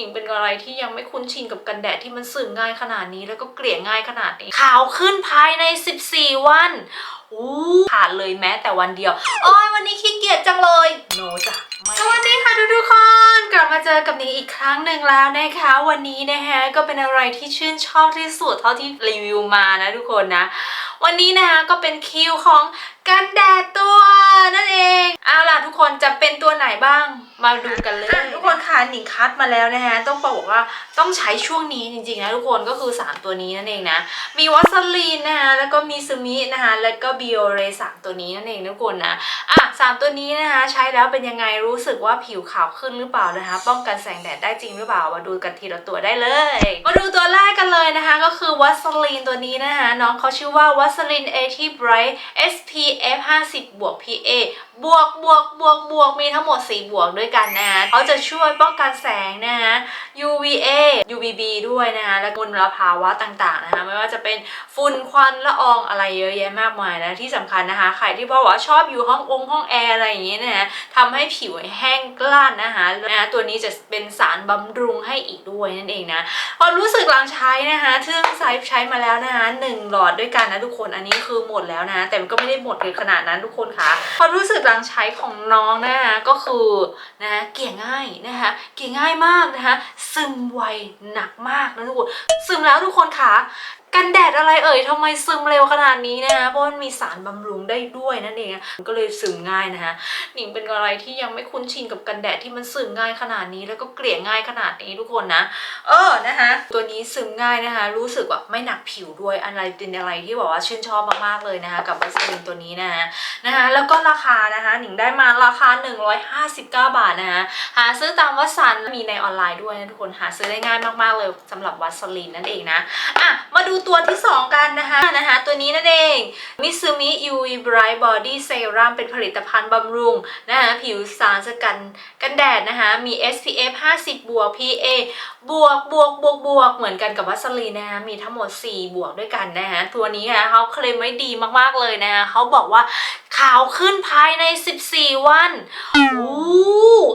หญิงเป็นอะไรที่ยังไม่คุ้นชินกับกันแดดที่มันสึ่งง่ายขนาดนี้แล้วก็เกลี่ยง่ายขนาดนี้ขาวขึ้นภายใน 14 วันอู้ผ่านเลยแม้แต่วันเดียวอ้ยวันนี้ขี้เกียจจังเลยโนจ้ะไม่สวัสดีค่ะทุกทุกคนกลับมาเจอกับนิงอีกครั้งหนึ่งแล้วนะคะ วันนี้นะคะก็เป็นอะไรที่ชื่นชอบที่สุดเท่าที่รีวิวมานะทุกคนนะ วันนี้นะคะก็เป็นคิวของกันแดดตัว นั่นเอง เอาล่ะทุกคนจะเป็นตัวไหนบ้างมาดูกันเลย ทุกคนค่ะหนิงคัดมาแล้วนะฮะต้องบอกว่าต้องใช้ช่วงนี้จริงๆนะทุกคนก็คือ 3 ตัวนี้นั่นเองนะ มีวัสลีนนะคะแล้วก็มีซูมินะคะแล้วก็บิโอเรสามตัวนี้นั่นเองทุกคนนะอะสามตัวนี้นะคะใช้แล้วเป็นยังไงรู้สึกว่าผิวขาวขึ้นหรือเปล่านะคะ ป้องกันแสงแดดได้จริงหรือเปล่ามาดูกันทีละตัวได้เลย มาดูตัวแรกกันเลยนะคะ ก็คือวัสลีนตัวนี้นะคะน้องเขาชื่อว่าวัสลีน AT Bright SPF 50บวก PA e บวกบวกบวกบวกมีทั้งหมด 4 บวกด้วยกันนะคะเขาจะช่วยป้องกันแสงนะคะ UVA UVB ด้วยนะคะและมลภาวะต่างๆนะคะไม่ว่าจะเป็นฝุ่นควันละอองอะไรเยอะแยะมากมายนะที่สำคัญนะคะใครที่บอกว่าชอบอยู่ห้ององค์ห้องแอร์อะไรอย่างเงี้ยนะคะทำให้ผิวแห้งกล้านนะคะนะคะตัวนี้จะเป็นสารบำรุงให้อีกด้วยนั่นเองนะความรู้สึกหลังใช้นะคะซึ่งไซส์ใช้มาแล้วนะคะหนึ่งหลอดด้วยกันนะทุกคนอันนี้คือหมดแล้วนะแต่มันก็ไม่ได้หมดเลยขนาดนั้นทุกคนค่ะความรู้สึกหลังใช้ของน้องนะคะก็คือนะเกลี่ยง่ายนะคะเกลี่ยง่ายมากนะคะซึมไวหนักมากนะทุกคนซึมแล้วทุกคนคะ กันแดดอะไรเอ่ยทำไมซึมเร็วขนาดนี้นะคะเพราะมันมีสารบำรุงได้ด้วยนั่นเองก็เลยซึมง่ายนะคะหนิงเป็นอะไรที่ยังไม่คุ้นชินกับกันแดดที่มันซึมง่ายขนาดนี้แล้วก็เกลี่ยง่ายขนาดนี้ทุกคนนะเออนะคะตัวนี้ซึมง่ายนะคะ รู้สึกแบบไม่หนักผิวด้วยอะไรเป็นอะไรที่บอกว่าชื่นชอบมากๆเลยนะคะกับวัสลินตัวนี้นะคะนะคะแล้วก็ราคานะคะหนิงได้มาราคา 159 บาทนะคะหาซื้อตามวัสันมีในออนไลน์ด้วยนะทุกคนหาซื้อได้ง่ายมากๆเลยสำหรับวัสลินนั่นเองนะอะมาดูตัวที่ 2 กันนะคะนะคะ ตัวนี้นั่นเองมิซูมิ UV Bright Body Serum เป็นผลิตภัณฑ์บำรุงนะคะผิวสารสกันกันแดดนะคะ มี SPF 50 บวก PA บวกบวกบวกบวกเหมือนกันกับวัสลีนนะคะมีทั้งหมด 4 บวกด้วยกันนะคะตัวนี้นะเขาเคลมไว้ดีมากๆเลยนะคะเขาบอกว่า ขาวขึ้นภายใน 14 วันอู้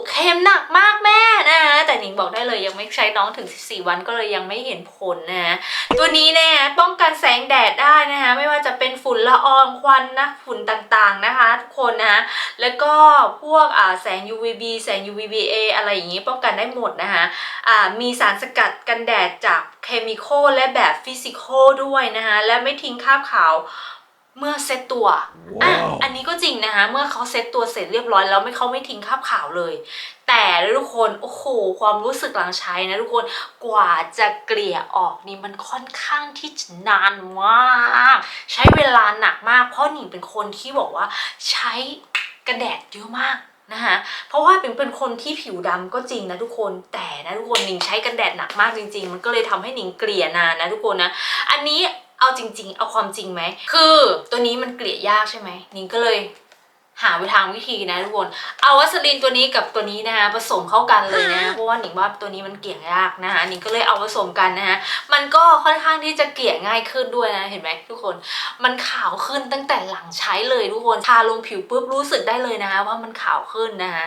เข้มหนักมากแม่นะคะแต่หนิงบอกได้เลยยังไม่ใช้น้องถึง 14 วันก็เลยยังไม่เห็นผลนะคะตัวนี้เนี่ยป้องกันแสงแดดได้นะคะไม่ว่าจะเป็นฝุ่นละอองควันนะฝุ่นต่างๆนะคะทุกคนนะคะแล้วก็พวกแสง UVB แสง UVBA อะไรอย่างนี้ป้องกันได้หมดนะคะอ่ามีสารสกัดกันแดดจากเคมีคอลและแบบฟิสิกอลด้วยนะคะและไม่ทิ้งคราบขาว เมื่อเซตตัวอะอันนี้ก็จริงนะคะ เมื่อเขาเซตตัวเสร็จเรียบร้อยแล้วไม่เขาไม่ทิ้งคราบขาวเลย แต่ทุกคนโอ้โหความรู้สึกหลังใช้นะทุกคนกว่าจะเกลี่ยออกนี่มันค่อนข้างที่จะนานมากใช้เวลาหนักมาก เพราะหนิงเป็นคนที่บอกว่าใช้กันแดดเยอะมากนะคะเพราะว่าเป็นเป็นคนที่ผิวดำก็จริงนะทุกคนแต่นะทุกคนหนิงใช้กันแดดหนักมากจริง ๆ มันก็เลยทำให้หนิงเกลี่ยนานนะทุกคนนะ อันนี้ เอาจริง ๆ เอาความจริงไหม คือตัวนี้มันเกลี่ยยากใช่ไหมนิงก็เลย หาวิทางวิธีนะทุกคน เอาวัสลินตัวนี้กับตัวนี้นะคะผสมเข้ากันเลยนะเพราะว่าหนิงว่าตัวนี้มันเกลี่ยยากนะคะหนิงก็เลยเอาผสมกันนะคะมันก็ค่อนข้างที่จะเกลี่ยง่ายขึ้นด้วยนะเห็นไหมทุกคน มันขาวขึ้นตั้งแต่หลังใช้เลยทุกคนทาลงผิวปุ๊บรู้สึกได้เลยนะคะว่ามันขาวขึ้นนะคะ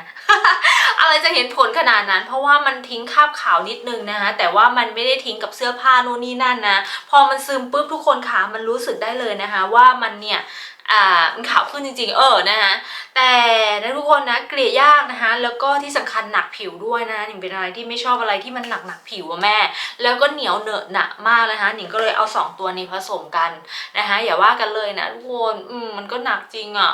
อะไรจะเห็นผลขนาดนั้น เพราะว่ามันทิ้งคราบขาวนิดนึงนะคะแต่ว่ามันไม่ได้ทิ้งกับเสื้อผ้านู่นนี่นั่นนะพอมันซึมปุ๊บทุกคนขามันรู้สึกได้เลยนะคะว่ามันเนี่ย อ่ามันขาวขึ้นจริงๆ เออนะคะแต่นะทุกคนนะเกลี่ยยากนะคะแล้วก็ที่สำคัญหนักผิวด้วยนะหนิงเป็นอะไรที่ไม่ชอบอะไรที่มันหนักหนักผิวอะแม่ แล้วก็เหนียวเหนอะหนะมากนะคะหนิงก็เลยเอาสองตัวนี้ผสมกันนะคะอย่าว่ากันเลยนะทุกคนอืมมันก็หนักจริงอะ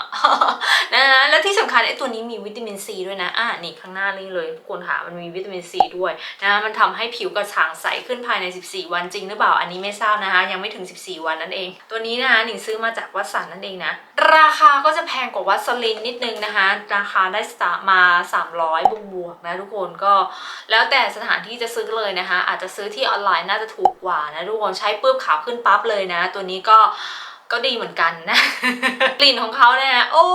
นะคะแล้วที่สำคัญไอ้ตัวนี้มีวิตามินซีด้วยนะอะนี่ข้างหน้านี่เลยทุกคนค่ะมันมีวิตามินซีด้วยนะมันทำให้ผิวกระจ่างใสขึ้นภายใน 14 วันจริงหรือเปล่าอันนี้ไม่ทราบนะคะยังไม่ถึง 14 วันนั่นเอง ตัวนี้นะคะหนิงซื้อมาจากวัสันนั่นเองนะราคาก็จะแพงกว่าวัสลินนิดนึงนะคะ ราคาได้สามา 300 บวกบวกๆนะทุกคนก็แล้วแต่สถานที่จะซื้อเลยนะคะ อาจจะซื้อที่ออนไลน์น่าจะถูกกว่านะทุกคนใช้ปุ๊บขาวขึ้นปั๊บเลยนะ ตัวนี้ก็ก็ดีเหมือนกันนะ กลิ่นของเขาเนี่ยโอ้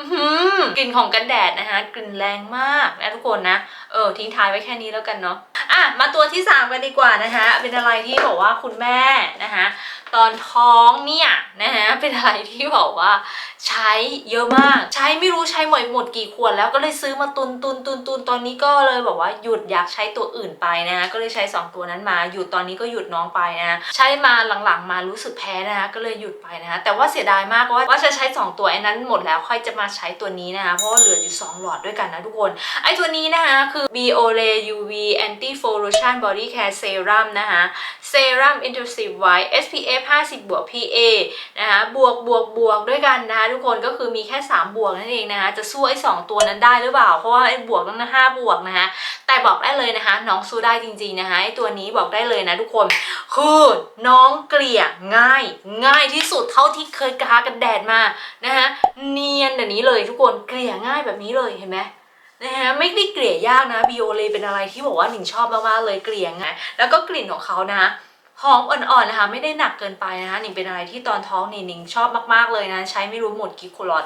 อื้อหือกลิ่นของกันแดดนะคะกลิ่นแรงมากนะทุกคนนะเออทิ้งท้ายไว้แค่นี้แล้วกันเนาะอะมาตัวที่3กันดีกว่านะคะ เป็นอะไรที่บอกว่าคุณแม่นะคะ ตอนท้องเนี่ยนะฮะเป็นอะไรที่บอกว่าใช้เยอะมาก ใช้ไม่รู้ใช้หมดหมดกี่ขวดแล้วก็เลยซื้อมาตุนตุนตุนตุนตอนนี้ก็เลยบอกว่าหยุดอยากใช้ตัวอื่นไปนะฮะก็เลยใช้สองตัวนั้นมาหยุดตอนนี้ก็หยุดน้องไปนะใช้มาหลังๆ มารู้สึกแพ้นะฮะก็เลยหยุดไปนะฮะแต่ว่าเสียดายมากว่าว่าจะใช้สองตัวไอ้นั้นหมดแล้วค่อยจะมาใช้ตัวนี้นะคะเพราะว่าเหลืออยู่สองหลอดด้วยกันนะทุกคนไอ้ตัวนี้นะคะคือ Biore UV Anti Follution Body Care Serum นะคะ Serum Intensive White SPF 50 บวก PA นะคะบวกบวกบวกด้วยกันนะทุกคนก็คือมีแค่ 3 บวกนั่นเองนะคะจะสู้ไอ้2ตัวนั้นได้หรือเปล่า เพราะว่าไอ้บวกต้องห้าบวกนะคะแต่บอกได้เลยนะคะ น้องสู้ได้จริงๆนะคะไอ้ตัวนี้บอกได้เลยนะทุกคน คือน้องเกลี่ยง่าย ง่ายที่สุดเท่าที่เคยทากันแดดมานะคะเนียนแบบนี้เลยทุกคนเกลี่ยง่ายแบบนี้เลยเห็นไหมนะฮะไม่ได้เกลี่ยยากนะบิโอเลเป็นอะไรที่บอกว่าหนิงชอบมากๆเลยเกลี่ยงไงแล้วก็กลิ่นของเขานะ หอมอ่อนๆนะคะไม่ได้หนักเกินไปนะคะหนิงเป็นอะไรที่ตอนท้องนี่หนิงชอบมากๆเลยนะ ใช้ไม่รู้หมดกี่ขวด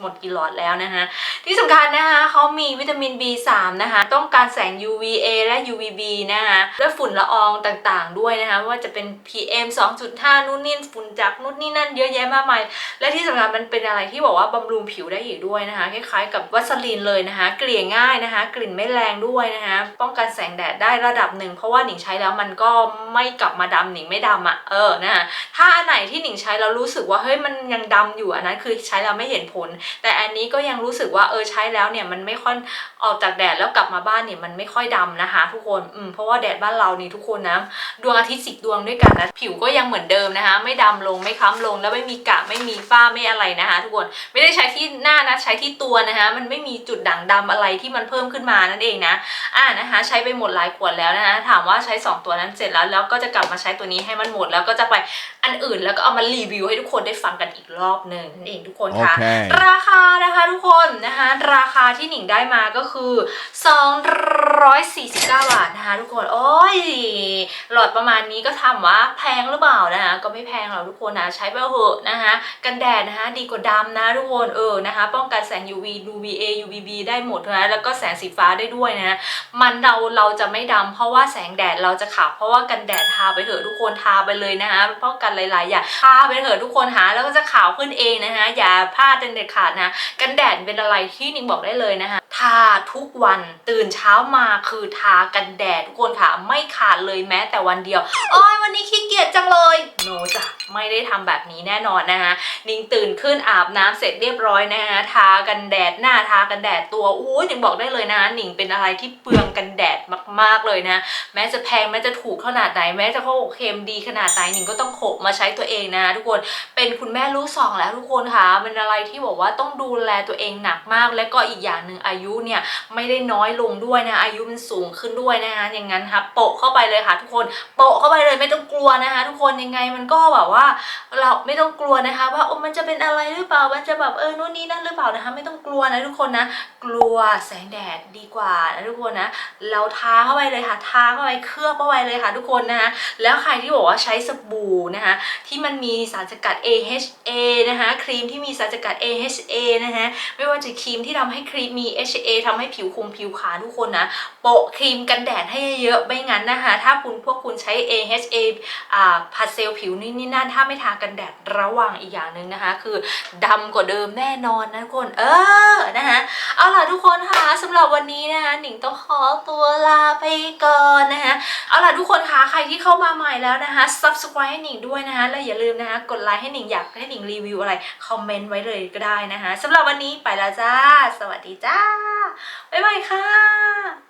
หมดกี่หลอดแล้วนะคะที่สำคัญนะคะเขามีวิตามิน B3 นะคะต้องการแสง UVA และ UVB นะคะและฝุ่นละอองต่างๆด้วยนะคะว่าจะเป็น PM 2.5 นู่นนี่ฝุ่นจากนู่นนี่นั่นเยอะแยะมากมาย และที่สำคัญมันเป็นอะไรที่บอกว่าบำรุงผิวได้อีกด้วยนะคะคล้ายๆกับวัสลีนเลยนะคะ เกลี่ยง่ายนะคะ กลิ่นไม่แรงด้วยนะคะป้องกันแสงแดดได้ระดับหนึ่งเพราะว่าหนิงใช้แล้วมันก็ไม่กลับมาดำหนิงไม่ดำอะ่ะเออนะคะถ้าอันไหนที่หนิงใช้แล้วรู้สึกว่าเฮ้ยมันยังดำอยู่อันนั้นคือใช้แล้วไม่เห็นผล แต่อันนี้ก็ยังรู้สึกว่าเออใช้แล้วเนี่ยมันไม่ค่อยออกจากแดดแล้วกลับมาบ้านเนี่ยมันไม่ค่อยดำนะคะ ทุกคนอืมเพราะว่าแดดบ้านเรานี่ทุกคนนะดวงอาทิตย์สิบดวงด้วยกันนะผิวก็ยังเหมือนเดิมนะคะ ไม่ดำลงไม่คล้ำลงแล้วไม่มีกระไม่มีฝ้าไม่อะไรนะคะ ทุกคนไม่ได้ใช้ที่หน้านะใช้ที่ตัวนะคะ มันไม่มีจุดด่างดำอะไรที่มันเพิ่มขึ้นมานั่นเองนะอ่านะคะ ใช้ไปหมดหลายขวดแล้วนะคะถามว่าใช้ 2 ตัวนั้นเสร็จแล้วแล้วก็จะกลับมาใช้ตัวนี้ให้มันหมดแล้วก็จะไปอันอื่นแล้วก็เอามารีวิวให้ทุกคนได้ฟังกันอีกรอบหนึ่งนั่นเองทุกคนค่ะ Okay. ราคานะคะทุกคนนะคะราคาที่หนิงได้มาก็คือ 249 บาทนะคะทุกคน โอ้ย หลอดประมาณนี้ก็ทำว่าแพงหรือเปล่านะคะก็ไม่แพงหรอกทุกคนนะใช้ไปเถอะนะคะกันแดดนะคะดีกว่าดำนะทุกคนเออนะคะป้องกันแสง UV UVA UVB ได้หมดนะแล้วก็แสงสีฟ้าได้ด้วยนะมันเราเราจะไม่ดำเพราะว่าแสงแดดเราจะขาวเพราะว่ากันแดดทาไปเถอะทุกคนทาไปเลยนะคะป้องกันหลายๆอย่างทาไปเถอะทุกคนหาแล้วก็จะขาวขึ้นเองนะคะอย่าพลาดเด็ดขาดนะกันแดดเป็นอะไรที่นิงบอกได้เลยนะคะทาทุกวันตื่นเช้ามาคือทากันแดดทุกคนค่ะไม่ขาดเลยแม้แต่วันเดียวโอ้ยวันนี้ขี้เกียจจังเลยโนจ้ะไม่ได้ทำแบบนี้แน่นอนนะคะนิงตื่นขึ้นอาบน้ำเสร็จเรียบร้อยนะคะทากันแดดหน้าทากันแดดตัวอู้ยนิงบอกได้เลยนะนิงเป็นอะไรที่เปลืองกันแดดมากๆเลยนะ แม้จะแพงแม้จะถูกขนาดไหนแม้จะเขาบอกเค็มดีขนาดไหนนิงก็ต้องโขกมาใช้ตัวเองนะทุกคนเป็นคุณแม่ลูกสองแล้วทุกคนค่ะเป็นอะไรที่บอกว่าต้องดูแลตัวเองหนักมาก และก็อีกอย่างหนึ่งอายุเนี่ยไม่ได้น้อยลงด้วยนะอายุมันสูงขึ้นด้วยนะคะอย่างนั้นค่ะโปะเข้าไปเลยค่ะทุกคนโปะเข้าไปเลยไม่ต้องกลัวนะคะ ทุกคนยังไงมันก็แบบว่า เราไม่ต้องกลัวนะคะ ว่าโอ้มันจะเป็นอะไรหรือเปล่ามันจะแบบเออนู่นนี่นั่นหรือเปล่านะคะ ไม่ต้องกลัวนะทุกคนนะ กลัวแสงแดดดีกว่านะทุกคนนะเราทาเข้าไปเลยค่ะทาเข้าไปเคลือบเข้าไปเลยค่ะทุกคนนะคะแล้วใครที่บอกว่าใช้สบู่นะคะที่มันมีสารสกัด AHA นะคะครีมที่มีสารสกัด AHA นะคะไม่ว่าจะครีมที่ทำให้ครีมมี HA ทำให้ผิวคุมผิวขาวทุกคนนะโปะครีมกันแดดให้เยอะๆไม่งั้นนะคะถ้าคุณพวกคุณใช้ AHA อ่าผัดเซลล์ผิวนี่นี่นั่นถ้าไม่ทากันแดดระวังอีกอย่างหนึ่งนะคะ คือดำกว่าเดิมแน่นอนนะทุกคนเออนะคะเอาล่ะทุกคนค่ะสำหรับวันนี้นะคะหนิงต้องขอตัวลาไปก่อนนะคะเอาล่ะทุกคนคะใครที่เข้ามาใหม่แล้วนะคะ subscribe ให้หนิงด้วยนะคะและอย่าลืมนะคะกดไลค์ให้หนิงอยากให้หนิงรีวิวอะไรคอมเมนต์ไว้เลยก็ได้นะคะสำหรับวันนี้ไปแล้วจ้า สวัสดีจ้าบ๊ายบายค่ะ